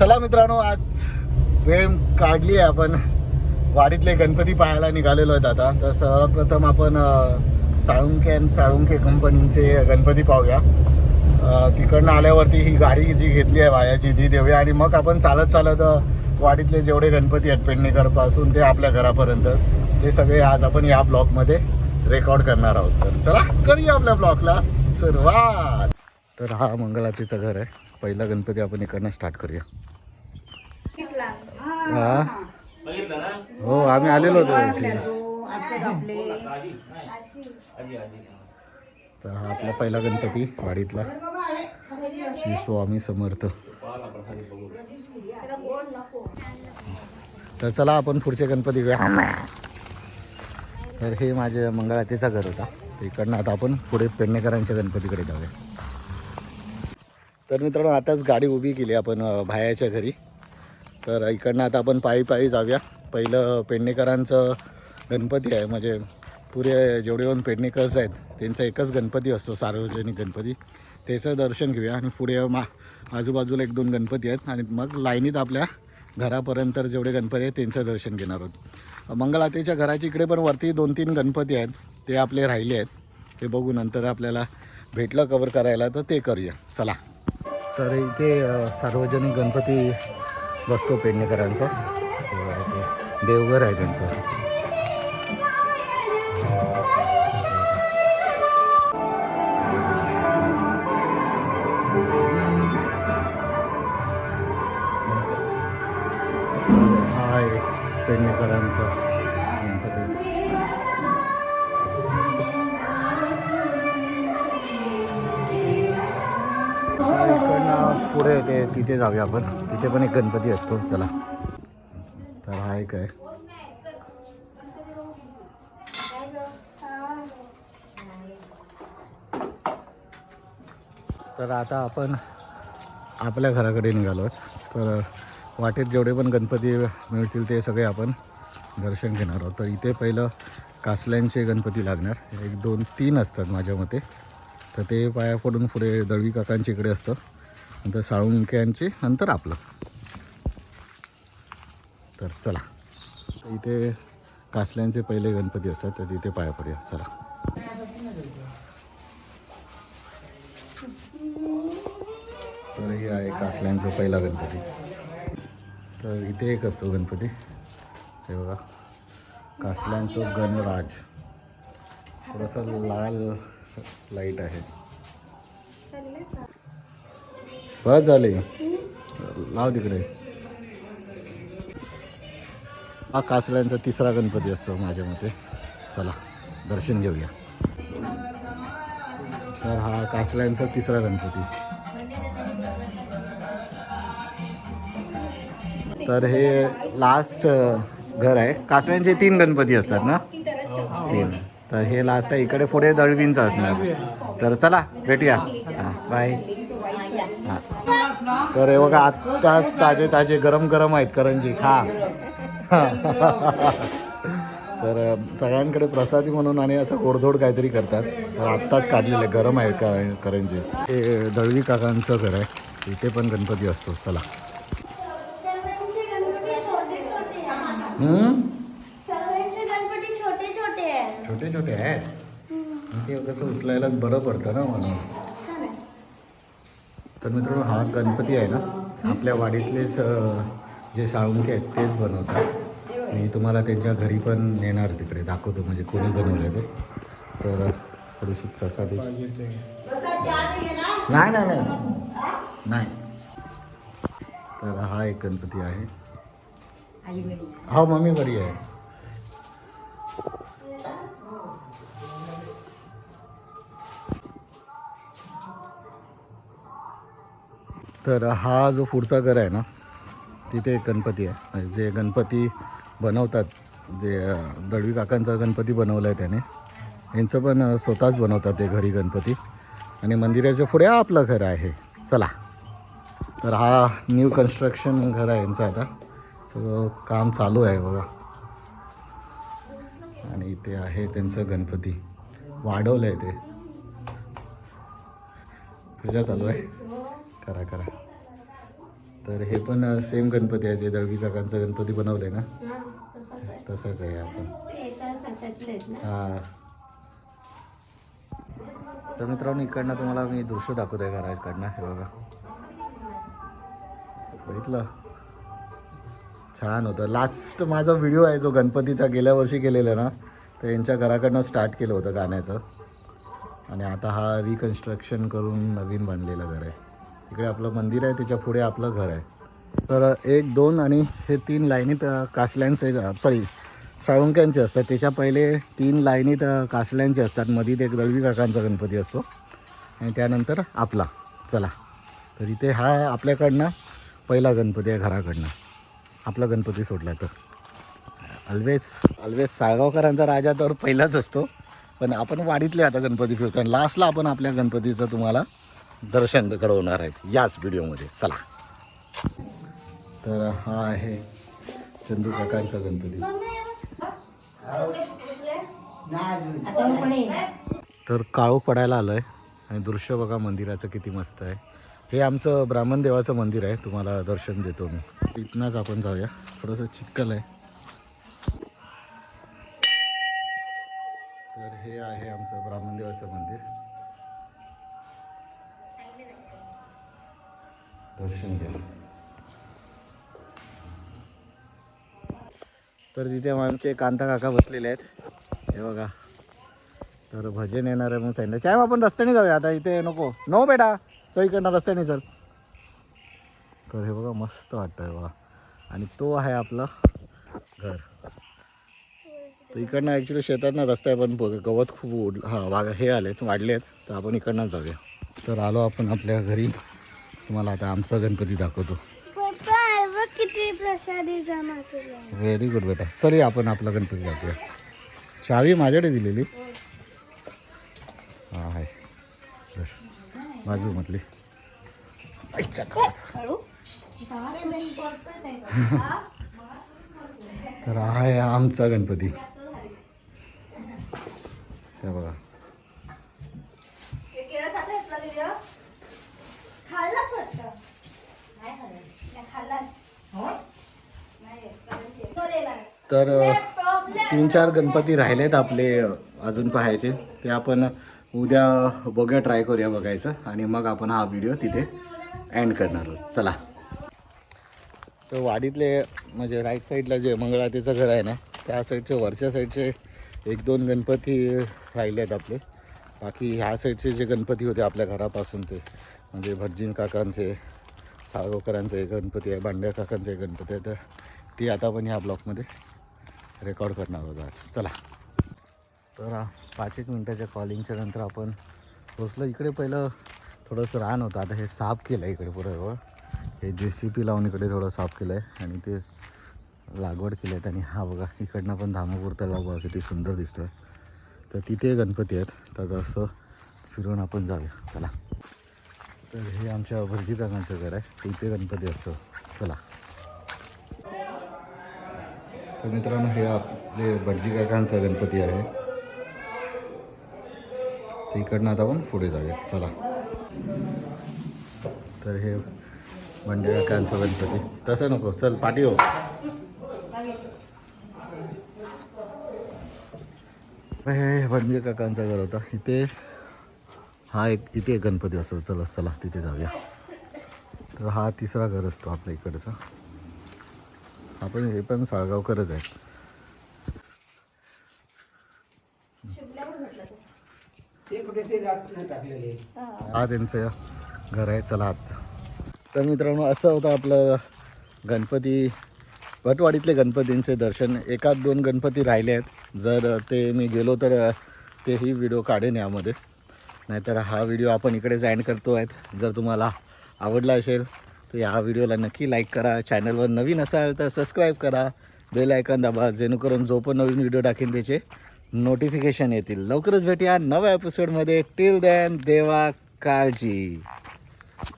चला मित्रांनो आज वेळ काढली आहे आपण. वाडीतले गणपती पाहायला निघालेलो आहेत आता. तर सर्वप्रथम आपण साळुंके अँड साळुंके कंपनीचे गणपती पाहूया. तिकडनं आल्यावरती ही गाडी जी घेतली आहे वायाची ती देऊया. आणि मग आपण चालत चालत वाडीतले जेवढे गणपती आहेत पेडणेकरपासून ते आपल्या घरापर्यंत ते सगळे आज आपण या ब्लॉगमध्ये रेकॉर्ड करणार आहोत. तर चला करूया आपल्या ब्लॉगला सुरुवात. तर हा मंगलातीचं घर आहे. पहिला गणपती आपण इकडनं स्टार्ट करूया. हा. हो आम्ही आलेलो होतो. तर हा आपला पहिला गणपती वाडीतला. श्री स्वामी समर्थ. तर चला आपण पुढचे गणपती घेऊया. तर हे माझे मंगळातीचा घर होता. इकडनं आता आपण पुढे पेडणेकरांच्या गणपतीकडे जाऊया. तर मित्रांनो आताच गाडी उभी केली आपण भायाच्या घरी. तर इकडनं आता आपण पायी पायी जाऊया. पहिलं पेडणेकरांचं गणपती आहे. म्हणजे पुरे जेवढे पण पेडणेकरच आहेत त्यांचा एकच गणपती असतो सार्वजनिक गणपती. त्याचं दर्शन घेऊया आणि पुढे मा आजूबाजूला एक दोन गणपती आहेत आणि मग लाईनीत आपल्या घरापर्यंत जेवढे गणपती आहेत त्यांचं दर्शन घेणार आहोत. मंगलातेच्या घराच्या इकडे पण वरती दोन तीन गणपती आहेत. ते आपले राहिले आहेत. ते बघू नंतर आपल्याला भेटलं कवर करायला तर ते करूया. चला. तर इथे सार्वजनिक गणपती बसतो पेडणेकरांचा. देवघर आहे त्यांचं. आहे पेडणेकरांचा गणपती. इकडनं पुढे ते तिथे जाऊया आपण. तिथे पण एक गणपती असतो चला. तर हा एक आहे. तर आता आपण आपल्या घराकडे निघालो आहोत. तर वाटेत जेवढे पण गणपती मिळतील ते सगळे आपण दर्शन घेणार आहोत. तर इथे पहिलं कासल्यांचे गणपती लागणार. एक दोन तीन असतात माझ्या मते. तर ते पाया पडून पुढे दळवी काकांच्या इकडे असतं. नंतर साळुंक्यांचे नंतर आपलं. तर चला. इथे कासल्यांचे पहिले गणपती असतात तर तिथे पाया पडूया. चला. तर हे आहे कासल्यांचा पहिला गणपती. तर इथे एक असतो गणपती. हे बघा. कासल्यांचं गणराज. थोडंसं लाल लाइट आहे. बस झाले. लाव तिकडे. हा कासल्यांचा तिसरा गणपती असतो माझ्या मते. चला दर्शन घेऊया. तर हा कासल्यांचा तिसरा गणपती. तर हे लास्ट घर आहे. कासळ्यांचे तीन गणपती असतात ना? तीन. तर हे लास्ट आहे. इकडे पुढे दळवींचं असणार. तर चला भेटूया. हां बाय तर हे बघा आत्ताच ताजे ताजे गरम गरम आहेत करंजी खा. तर सगळ्यांकडे प्रसादी म्हणून आणि असं गोडधोड काहीतरी करतात. तर आत्ताच काढलेले गरम आहे का करंजी. हे दळवी काकांचं घर आहे. इथे पण गणपती असतो. चला. छोटे छोटे आहेत. ते कसं उचलायलाच बरं पडतं ना म्हणून. तर मित्रांनो हा गणपती आहे ना? आपल्या वाडीतलेच जे साळुंके आहेत तेच बनवतात. मी तुम्हाला त्यांच्या घरी पण नेणार तिकडे. दाखवतो म्हणजे कोणी बनवलं ते तर थोडीशी प्रसादी. नाही नाही नाही. नाही. तर हा एक गणपती आहे. हो मम्मी बरी आहे. तर हा जो पुढचा घर आहे ना तिथे एक गणपती आहे. म्हणजे जे गणपती बनवतात जे दळवी काकांचा गणपती बनवला आहे त्याने यांचं पण स्वतःच बनवतात ते घरी गणपती. आणि मंदिराच्या पुढे आपलं घर आहे. चला. तर हा न्यू कन्स्ट्रक्शन घर आहे यांचं आता. सगळं काम चालू आहे बघा. आणि इथे आहे त्यांचं गणपती. वाढवलं आहे ते. पूजा चालू आहे. करा करा. तर हे पण सेम गणपती आहे जे दळवी काकांचा गणपती बनवले ना? तसाच आहे आपण हां. तर मित्रांनो इकडनं तुम्हाला मी दृश्य दाखवत आहे घराकडनं हे बघा. बघितलं? छान होतं. लास्ट माझा व्हिडिओ आहे जो गणपतीचा गेल्या वर्षी केलेला ना तर यांच्या घराकडनं स्टार्ट केलं होतं गाण्याचं. आणि आता हा रिकन्स्ट्रक्शन करून नवीन बनलेलं घर आहे. तिकडे आपलं मंदिर आहे त्याच्या पुढे आपलं घर आहे. तर एक दोन आणि हे तीन लाईनीत काशल्यांचे सॉरी साळुंक्यांचे असतात. त्याच्या पहिले तीन लाईनीत काशल्यांचे असतात. मधीत एक दळवी काकांचा गणपती असतो. आणि त्यानंतर आपला. चला. तर इथे हा आपल्याकडनं पहिला गणपती आहे घराकडनं. आपला गणपती सोडला तर. ऑलवेज ऑलवेज साळगावकरांचा राजा तर पहिलाच असतो. पण आपण वाडीतले आता गणपती फिरतो आणि लास्टला आपण आपल्या गणपतीचं तुम्हाला दर्शन घडवणार आहेत याच व्हिडिओमध्ये. चला. तर हा आहे चंदू काकांचा गणपती. तर काळोख पडायला आलं आहे आणि दृश्य बघा मंदिराचं किती मस्त आहे. हे आमचं ब्राह्मण देवाचं मंदिर आहे. तुम्हाला दर्शन देतो मी. इथनंच आपण जाऊया. थोडंसं चिक्कल आहे. तर हे आहे आमचं ब्राह्मण देवाचं मंदिर. दर्शन घ्या. तर तिथे आमचे कांता काका बसलेले आहेत. हे बघा. तर भजन येणार आहे म्हणून सांगितलं. चाय आपण रस्त्याने जाऊया. आता इथे नको. नो बेटा. तो इकडनं रस्त्याने चल. तर हे बघा मस्त वाटतं आहे बघा. आणि तो आहे आपलं घर. तर इकडनं ॲक्च्युली शेतातनं रस्ता आहे पण गवत खूप उड हां वाग हे आले वाढले आहेत तर आपण इकडनं जाऊया. तर आलो आपण आपल्या घरी. तुम्हाला आता आमचा गणपती दाखवतो. पप्पा बघ किती प्रसादी जमा केली व्हेरी गुड बेटा. चल आपण आपला गणपती दाखवूया. चावी माझ्याकडे दिलेली. हा आहे. बाजू म्हटली. तर हा आहे आमचा गणपती. हे बघा. तर तीन चार गणपती राहिले आहेत आपले अजून पाहायचे. ते आपण उद्या बघूया ट्राय करूया बघायचं. आणि मग आपण हा व्हिडिओ तिथे एंड करणार आहोत. चला. तर वाडीतले म्हणजे राईट साईडला जे मंगळातीचं घर आहे ना त्या साईडचे वरच्या साईडचे एक दोन गणपती राहिले आहेत आपले. बाकी ह्या साईडचे जे गणपती होते आपल्या घरापासून ते म्हणजे भटजीन काकांचे साळगावकरांचे गणपती आहे बांड्या काकांचे गणपती आहे. तर ते आता पण ह्या ब्लॉकमध्ये रेकॉर्ड करणार होतो आज. चला. तर पाच एक मिनटाच्या कॉलिंगच्या नंतर आपण पोचलो इकडे पहिलं थोडंसं रान होतं. आता हे साफ केलं आहे इकडे पुरं हो. हे. जे सी पी लावून इकडे थोडं साफ केलं आहे आणि ते लागवड केली आहेत आणि हा बघा इकडनं पण धामापूर तलाव बघा किती सुंदर दिसतोय. तर तिथे गणपती आहेत. तर असं फिरून आपण जाऊया. चला. तर हे आमच्या भटजी काकांचं घर आहे. तिथे गणपती असतो. चला. तर मित्रांनो हे आपले भटजी काकांचा गणपती आहे. तर इकडनं आता आपण पुढे जाऊया. चला. तर हे बंडे काकांचा गणपती. तसं नको. चल पाठी हो. हे भटजी काकांचा घर होता. इथे हा एक इथे एक गणपती असतो चला चला तिथे जाऊया. तर हा तिसरा घर असतो आपल्या इकडचा. आपण हे पण साळगावकरच आहे हा त्यांचं घर आहे चला आत. तर मित्रांनो असं होतं आपलं गणपती भटवाडीतले गणपतींचे दर्शन. एकात दोन गणपती राहिले आहेत. जर ते मी गेलो तर तेही व्हिडिओ काढेन यामध्ये. नाहीतर हा व्हिडिओ आपण इकडेच एंड करतो आहेत जर तुम्हाला आवडला असेल तर या व्हिडिओला नक्की लाईक करा. चॅनलवर नवीन असाल तर सबस्क्राईब करा. बेल आयकॉन दाबा जेणेकरून जो पण नवीन व्हिडिओ टाकेन त्याचे नोटिफिकेशन येतील. लवकरच भेटूया नव्या एपिसोडमध्ये टिल दॅन देवा काळजी.